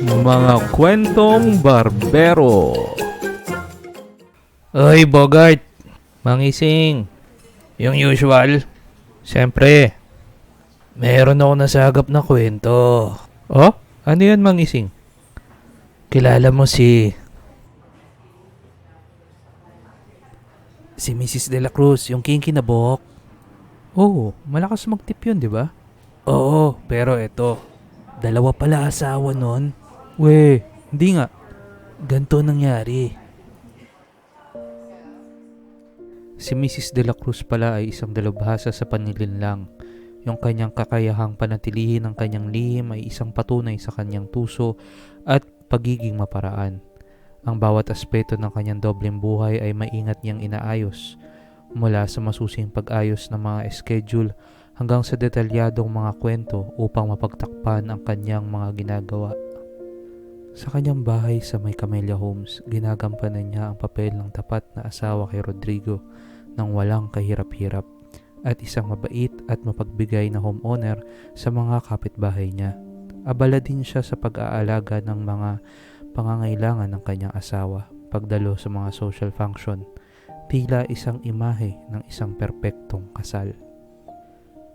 Mga kwentong barbero Oy, Bogart! Mangising! Yung usual. Siyempre, meron ako nasagap na kwento. Oh? Ano yan, Mangising? Kilala mo si... Si Mrs. De La Cruz, yung kinky na buhok. Oo, malakas magtip yun, di ba? Oo, pero eto, dalawa pala asawa nun. We, hindi nga. Ganto nangyari. Si Mrs. De La Cruz pala ay isang dalubhasa sa panilinlang. Yung kanyang kakayahang panatilihin ang kanyang lihim ay isang patunay sa kanyang tuso at pagiging maparaan. Ang bawat aspeto ng kanyang dobleng buhay ay maingat niyang inaayos. Mula sa masusing pag-ayos ng mga schedule hanggang sa detalyadong mga kwento upang mapagtakpan ang kanyang mga ginagawa. Sa kanyang bahay sa may Camellia Homes, ginagampanan niya ang papel ng tapat na asawa kay Rodrigo nang walang kahirap-hirap at isang mabait at mapagbigay na homeowner sa mga kapitbahay niya. Abala din siya sa pag-aalaga ng mga pangangailangan ng kanyang asawa, pagdalo sa mga social function, tila isang imahe ng isang perpektong kasal.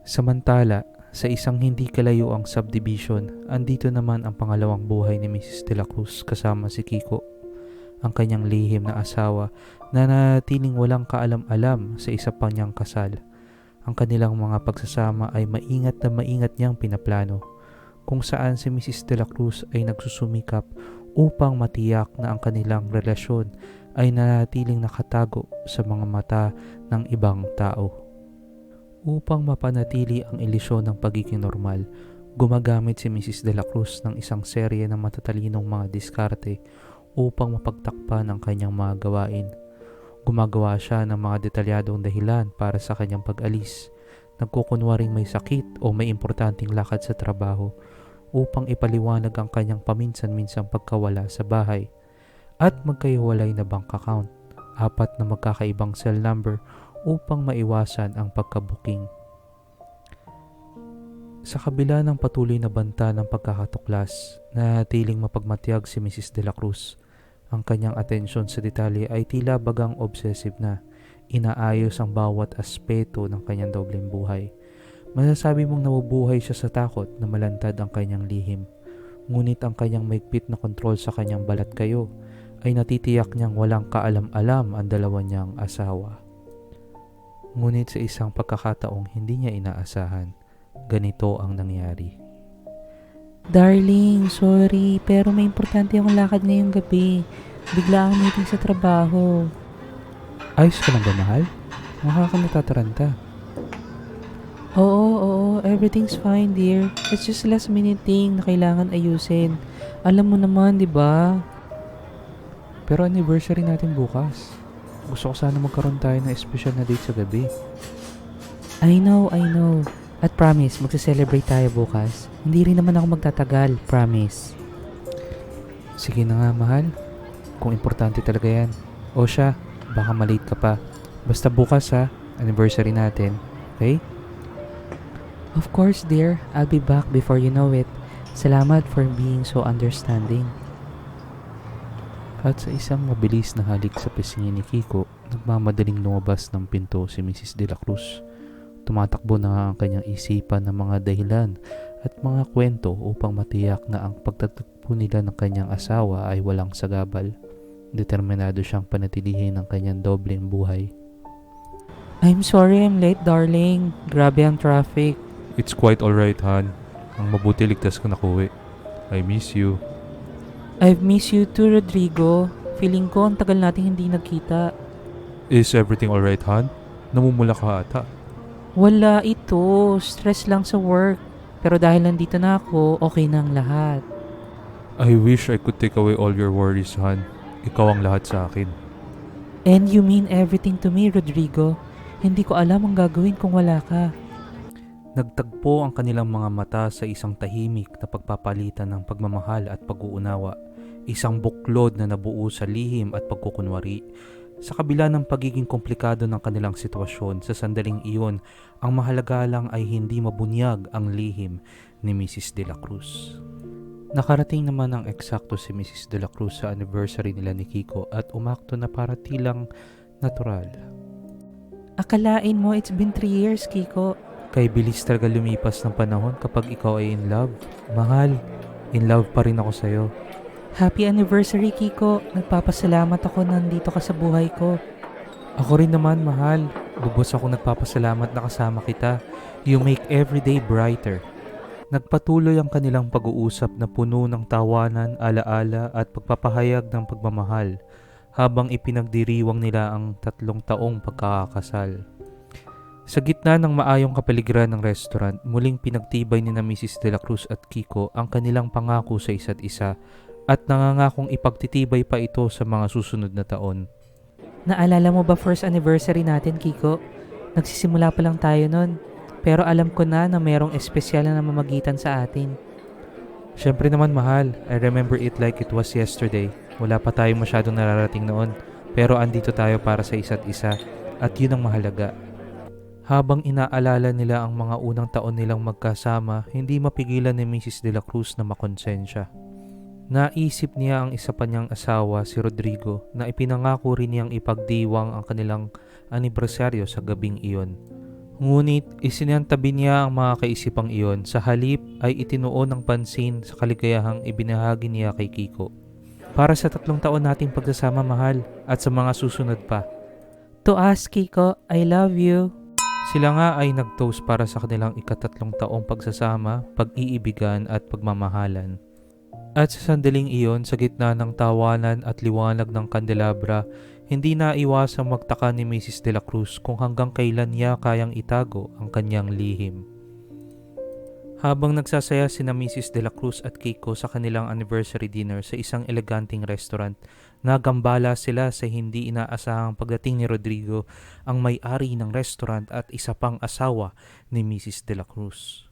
Samantala, sa isang hindi kalayo ang subdivision, andito naman ang pangalawang buhay ni Mrs. De La Cruz kasama si Kiko, ang kanyang lihim na asawa na natiling walang kaalam-alam sa isa pang niyang kasal. Ang kanilang mga pagsasama ay maingat na maingat niyang pinaplano, kung saan si Mrs. De La Cruz ay nagsusumikap upang matiyak na ang kanilang relasyon ay nanatiling nakatago sa mga mata ng ibang tao. Upang mapanatili ang ilusyon ng pagiging normal, gumagamit si Mrs. De La Cruz ng isang serye ng matatalinong mga diskarte upang mapagtakpan ang kanyang mga gawain. Gumagawa siya ng mga detalyadong dahilan para sa kanyang pag-alis. Nagkukunwaring may sakit o may importanteng lakad sa trabaho upang ipaliwanag ang kanyang paminsan-minsang pagkawala sa bahay at magkahiwalay na bank account, apat na magkakaibang cell number upang maiwasan ang pagkabuking. Sa kabila ng patuloy na banta ng pagkakatuklas, natiling mapagmatiyag si Mrs. De La Cruz. Ang kanyang atensyon sa detalye ay tila bagang obsessive na. Inaayos ang bawat aspeto ng kanyang dobleng buhay. Masasabi mong nabubuhay siya sa takot na malantad ang kanyang lihim. Ngunit ang kanyang maigpit na kontrol sa kanyang balat kayo ay natitiyak niyang walang kaalam-alam ang dalawa niyang asawa. Ngunit sa isang pagkakataong hindi niya inaasahan, ganito ang nangyari. Darling, sorry, pero may importante akong lakad ngayong gabi. Bigla akong meeting sa trabaho. Ayos ka lang ba, mahal? Mukha ka natataranta. Oo, oo, everything's fine, dear. It's just last minute thing na kailangan ayusin. Alam mo naman, di ba? Pero anniversary natin bukas. Gusto ko sana magkaroon tayo ng special na date sa gabi. I know, I know. At promise, magse-celebrate tayo bukas. Hindi rin naman ako magtatagal, promise. Sige na nga, mahal. Kung importante talaga yan. O siya, baka malate ka pa. Basta bukas ha, anniversary natin. Okay? Of course, dear. I'll be back before you know it. Salamat for being so understanding. At sa isang mabilis na halik sa pisngi ni Kiko, nagmamadaling lumabas ng pinto si Mrs. De La Cruz. Tumatakbo na ang kanyang isipan ng mga dahilan at mga kwento upang matiyak na ang pagtatagpo nila ng kanyang asawa ay walang sagabal. Determinado siyang panatilihin ang kanyang dobleng buhay. I'm sorry I'm late, darling. Grabe ang traffic. It's quite alright, Han. Ang mabuti ligtas ka nakuwi. I miss you. I've missed you too, Rodrigo. Feeling ko ang tagal nating hindi nagkita. Is everything alright, Han? Namumula ka ata. Wala ito. Stress lang sa work. Pero dahil nandito na ako, okay na ang lahat. I wish I could take away all your worries, Han. Ikaw ang lahat sa akin. And you mean everything to me, Rodrigo. Hindi ko alam ang gagawin kung wala ka. Nagtagpo ang kanilang mga mata sa isang tahimik na pagpapalitan ng pagmamahal at pag-uunawa, isang buklod na nabuo sa lihim at pagkukunwari. Sa kabila ng pagiging komplikado ng kanilang sitwasyon, sa sandaling iyon, ang mahalaga lang ay hindi mabunyag ang lihim ni Mrs. De La Cruz. Nakarating naman ang eksakto si Mrs. De La Cruz sa anniversary nila ni Kiko at umakto na para tilang natural. Akalain mo, it's been 3 years, Kiko. Kay bilis talaga lumipas ng panahon kapag ikaw ay in love. Mahal, in love pa rin ako sa'yo. Happy anniversary, Kiko. Nagpapasalamat ako nandito ka sa buhay ko. Ako rin naman, mahal. Lubos ako nagpapasalamat na kasama kita. You make every day brighter. Nagpatuloy ang kanilang pag-uusap na puno ng tawanan, alaala at pagpapahayag ng pagmamahal habang ipinagdiriwang nila ang tatlong taong pagkakasal. Sa gitna ng maayong kapaligiran ng restaurant, muling pinagtibay ni na Mrs. De La Cruz at Kiko ang kanilang pangako sa isa't isa at nangangakong ipagtitibay pa ito sa mga susunod na taon. Naalala mo ba first anniversary natin, Kiko? Nagsisimula pa lang tayo nun. Pero alam ko na na merong espesyal na namamagitan sa atin. Siyempre naman mahal, I remember it like it was yesterday. Wala pa tayo masyadong nararating noon, pero andito tayo para sa isa't isa at yun ang mahalaga. Habang inaalala nila ang mga unang taon nilang magkasama, hindi mapigilan ni Mrs. De La Cruz na makonsensya. Naisip niya ang isa pa niyang asawa, si Rodrigo, na ipinangako rin niyang ipagdiwang ang kanilang anibersaryo sa gabing iyon. Ngunit isinantabi niya ang mga kaisipang iyon sa halip ay itinuon ng pansin sa kaligayahang ibinahagi niya kay Kiko. Para sa tatlong taon nating pagsasama mahal at sa mga susunod pa. To us, Kiko, I love you. Sila nga ay nag-toast para sa kanilang ikatatlong taong pagsasama, pag-iibigan at pagmamahalan. At sa sandaling iyon, sa gitna ng tawanan at liwanag ng kandelabra, hindi na iwasang magtaka ni Mrs. De La Cruz kung hanggang kailan niya kayang itago ang kanyang lihim. Habang nagsasaya sina Mrs. De La Cruz at Kiko sa kanilang anniversary dinner sa isang eleganting restaurant, nagambala sila sa hindi inaasahang pagdating ni Rodrigo, ang may-ari ng restaurant at isa pang asawa ni Mrs. De La Cruz.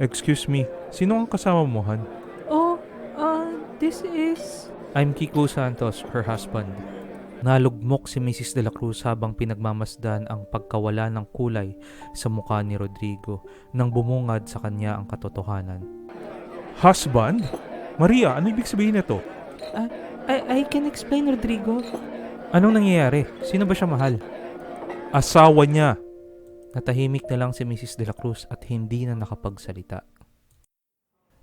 Excuse me, sino ang kasama mo, Han? Oh, uh, this is... I'm Kiko Santos, her husband. Nalugmok si Mrs. De La Cruz habang pinagmamasdan ang pagkawala ng kulay sa mukha ni Rodrigo nang bumungad sa kanya ang katotohanan. Husband? Maria, ano ibig sabihin nito? I, I can explain, Rodrigo. Anong nangyayari? Sino ba siya mahal? Asawa niya. Natahimik na lang si Mrs. De La Cruz at hindi na nakapagsalita.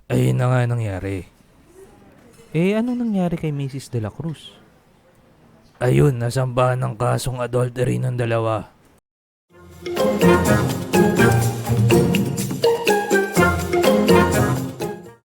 Ayun na nga nangyari. Eh, anong nangyari kay Mrs. De La Cruz? Ayun, nasambahan ng kasong adultery ng dalawa.